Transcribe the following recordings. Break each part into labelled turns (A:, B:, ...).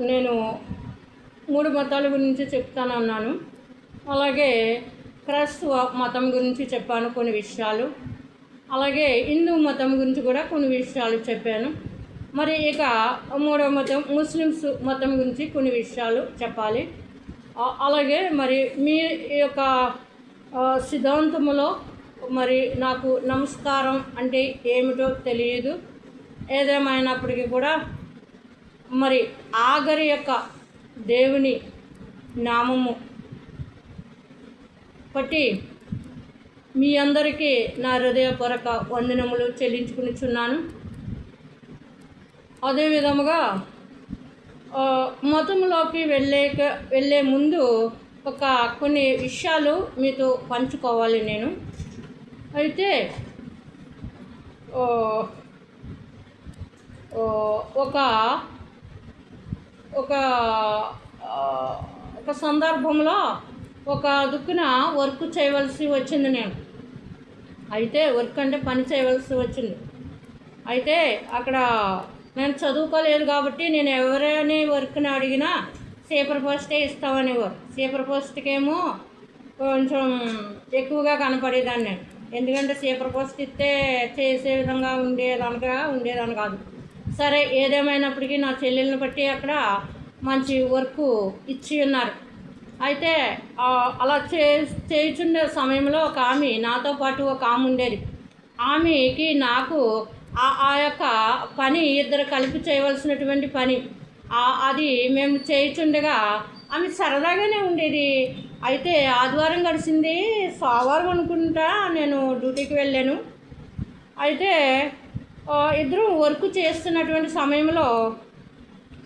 A: నేను మూడు మతాల గురించి చెప్తానన్నాను. అలాగే క్రైస్తవ మతం గురించి చెప్పాను కొన్ని విషయాలు. అలాగే హిందూ మతం గురించి కూడా కొన్ని విషయాలు చెప్పాను. మరి ఇక మూడవ మతం ముస్లిమ్స్ మతం గురించి కొన్ని విషయాలు చెప్పాలి. అలాగే మరి మీ యొక్క సిద్ధాంతములో మరి నాకు నమస్కారం అంటే ఏమిటో తెలియదు. ఏదేమైనప్పటికీ కూడా మరి ఆగరి యొక్క దేవుని నామము. బట్టి మీ అందరికీ నా హృదయపూర్వక వందనములు చెల్లించుకునిచున్నాను. అదే విధముగా మతంలోకి వెళ్ళే వెళ్ళే ముందు ఒక కొన్ని విషయాలు మీతో పంచుకోవాలి నేను. అయితే ఒక ఒక ఒక సందర్భంలో ఒక దుక్కున వర్క్ చేయవలసి వచ్చింది నేను. అయితే వర్క్ అంటే పని చేయవలసి వచ్చింది. అయితే అక్కడ నేను చదువుకోలేదు కాబట్టి నేను ఎవరైనా వర్క్ని అడిగినా సేపర్ పోస్టే ఇస్తామనేవారు. సేపర్ పోస్ట్కేమో కొంచెం ఎక్కువగా కనపడేదాన్ని నేను. ఎందుకంటే సేపర్ పోస్ట్ ఇస్తే చేసే విధంగా ఉండేదానిగా ఉండేదాన్ని కాదు. సరే ఏదేమైనప్పటికీ నా చెల్లెల్ని బట్టి అక్కడ మంచి వర్క్ ఇచ్చి ఉన్నారు. అయితే అలా చే చేయుచుండే సమయంలో ఒక ఆమె నాతో పాటు ఒక ఆమె ఉండేది. ఆమెకి నాకు ఆ ఆ యొక్క పని ఇద్దరు కలిపి చేయవలసినటువంటి పని. అది మేము చేయుచుండగా ఆమె సరదాగానే ఉండేది. అయితే ఆదివారం గడిచింది. సోమవారం అనుకుంటా నేను డ్యూటీకి వెళ్ళాను. అయితే ఇద్దరు వర్క్ చేస్తున్నటువంటి సమయంలో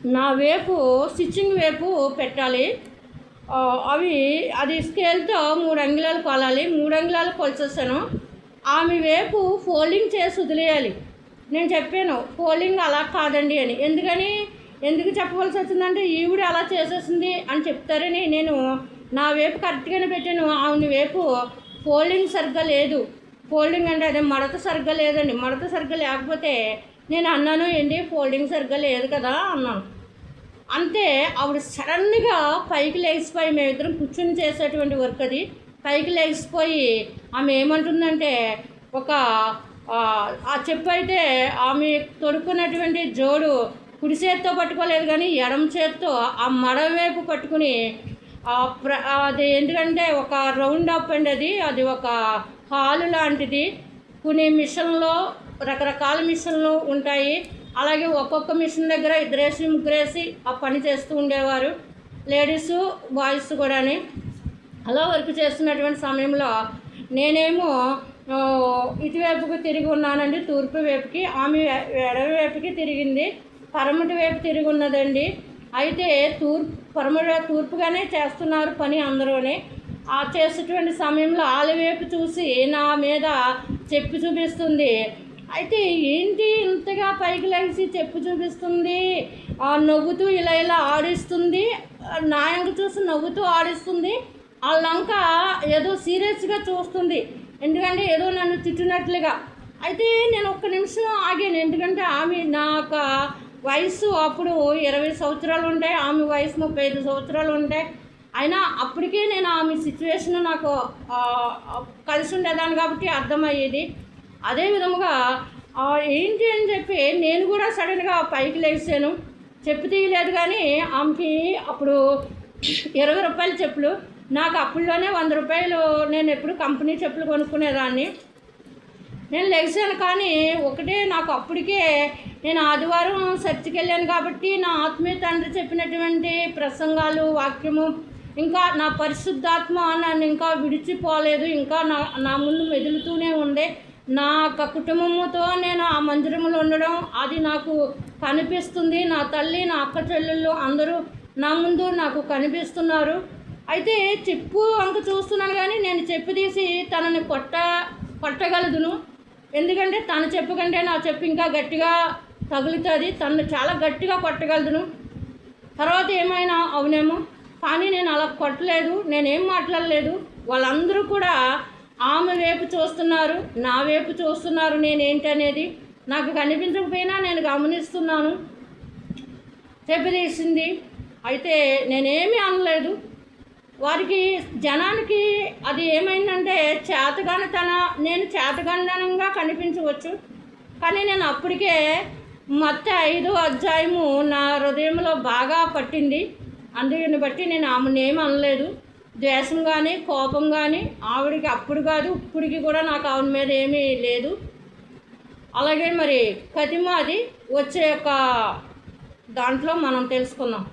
A: నా వేపు స్టిచ్చింగ్ వేపు పెట్టాలి. అవి అది స్కేల్తో మూడు అంగుళాలు కొలాలి. మూడు అంగుళాలు కొలిచేస్తాను. ఆమె వేపు ఫోల్డింగ్ చేసి వదిలేయాలి. నేను చెప్పాను ఫోల్డింగ్ అలా కాదండి అని. ఎందుకని? ఎందుకు చెప్పవలసి వచ్చిందంటే ఈవిడ అలా చేసేసింది అని చెప్తారని నేను నా వేపు కరెక్ట్గానే పెట్టాను. ఆవిడ వేపు ఫోల్డింగ్ సరిగ్గా లేదు. ఫోల్డింగ్ అంటే అదే మడత సరిగ్గా లేదండి. మడత సరిగ్గా లేకపోతే నేను అన్నాను ఏంటి ఫోల్డింగ్ సరిగ్గా లేదు కదా అన్నాను. అంతే ఆవిడ సడన్గా పైకి లేచిపోయి మేమిద్దరం కూర్చుని చేసేటువంటి వర్క్ అది. పైకి లేచిపోయి ఆమె ఏమంటుందంటే ఒక ఆ, చెప్పు అయితే ఆమె తొడుక్కున్నటువంటి జోడు కుడి చేత్తో పట్టుకోలేదు కానీ ఎడమ చేత్తో ఆ మడ వైపు పట్టుకుని ప్ర అది ఎందుకంటే ఒక రౌండ్ అప్ అండి అది. అది ఒక హాలు లాంటిది. కొన్ని మిషన్లో రకరకాల మిషన్లు ఉంటాయి. అలాగే ఒక్కొక్క మిషన్ దగ్గర ఇద్దరేసి ముగ్గురేసి ఆ పని చేస్తూ ఉండేవారు. లేడీస్ బాయ్స్ కూడాని. అలా వర్క్ చేస్తున్నటువంటి సమయంలో నేనేమో ఇటువైపుకి తిరిగి ఉన్నానండి తూర్పు వైపుకి. ఆమె ఎడమ వైపుకి తిరిగింది. పరమటి వైపు తిరిగి ఉన్నదండి. అయితే తూర్పు పరమటి తూర్పుగానే చేస్తున్నారు పని అందరూనే. ఆ చేసేటువంటి సమయంలో ఆలివేపు చూసి నా మీద చెప్పు చూపిస్తుంది? అయితే ఏంటి ఇంతగా పైకి లేచి చెప్పు చూపిస్తుంది? ఆ నవ్వుతూ ఇలా ఇలా ఆడిస్తుంది. నాయంక చూసి నవ్వుతూ ఆడిస్తుంది. ఆ లంక ఏదో సీరియస్గా చూస్తుంది. ఎందుకంటే ఏదో నన్ను తిట్టినట్లుగా. అయితే నేను ఒక్క నిమిషం ఆగాను. ఎందుకంటే ఆమె నా యొక్క వయసు అప్పుడు ఇరవై సంవత్సరాలు ఉంటాయి ఆమె వయసు ముప్పై ఐదు సంవత్సరాలు ఉంటాయి అయినా అప్పటికే నేను ఆమె సిచ్యువేషన్ నాకు కలిసి ఉండేదాన్ని కాబట్టి అర్థమయ్యేది. అదే విధముగా ఏంటి అని చెప్పి నేను కూడా సడన్గా పైకి లేచాను. చెప్పు తీయలేదు కానీ ఆమెకి అప్పుడు ఇరవై రూపాయల చెప్పులు. నాకు అప్పుల్లోనే వంద రూపాయలు నేను ఎప్పుడు కంపెనీ చెప్పులు కొనుక్కునేదాన్ని. నేను లెగిసాను కానీ ఒకటే నాకు అప్పటికే నేను ఆదివారం చర్చికి వెళ్ళాను కాబట్టి నా ఆత్మీయ తండ్రి చెప్పినటువంటి ప్రసంగాలు వాక్యము ఇంకా నా పరిశుద్ధాత్మ నన్ను ఇంకా విడిచిపోలేదు. ఇంకా నా నా ముందు మెదులుతూనే ఉండే. నా యొక్క కుటుంబంతో నేను ఆ మందిరంలో ఉండడం అది నాకు కనిపిస్తుంది. నా తల్లి నా అక్క చెల్లెళ్ళు అందరూ నా ముందు నాకు కనిపిస్తున్నారు. అయితే చెప్పు అంక చూస్తున్నాను కానీ నేను చెప్పు తీసి తనని కొట్ట కొట్టగలదును. ఎందుకంటే తన చెప్పు కంటే నా చెప్పు ఇంకా గట్టిగా తగులుతుంది. తను చాలా గట్టిగా కొట్టగలదును. తర్వాత ఏమైనా అవునేమో? కానీ నేను అలా కొట్టలేదు నేనేం మాట్లాడలేదు. వాళ్ళందరూ కూడా ఆమె వైపు చూస్తున్నారు నా వైపు చూస్తున్నారు నేనేంటనేది నాకు కనిపించకపోయినా నేను గమనిస్తున్నాను. చెప్పదీసింది అయితే నేనేమీ అనలేదు. వారికి జనానికి అది ఏమైందంటే చేతగానితన నేను చేతగానితనంగా కనిపించవచ్చు. కానీ నేను అప్పటికే మొత్తం ఐదో అధ్యాయము నా హృదయంలో బాగా పట్టింది. అందుకని బట్టి నేను ఆమెను ఏమి అనలేదు. ద్వేషం కానీ కోపం కానీ ఆవిడకి అప్పుడు కాదు ఇప్పటికి కూడా నాకు ఆవిడ మీద ఏమీ లేదు. అలాగే మరి కతిమాది వచ్చే యొక్క దాంట్లో మనం తెలుసుకుందాం.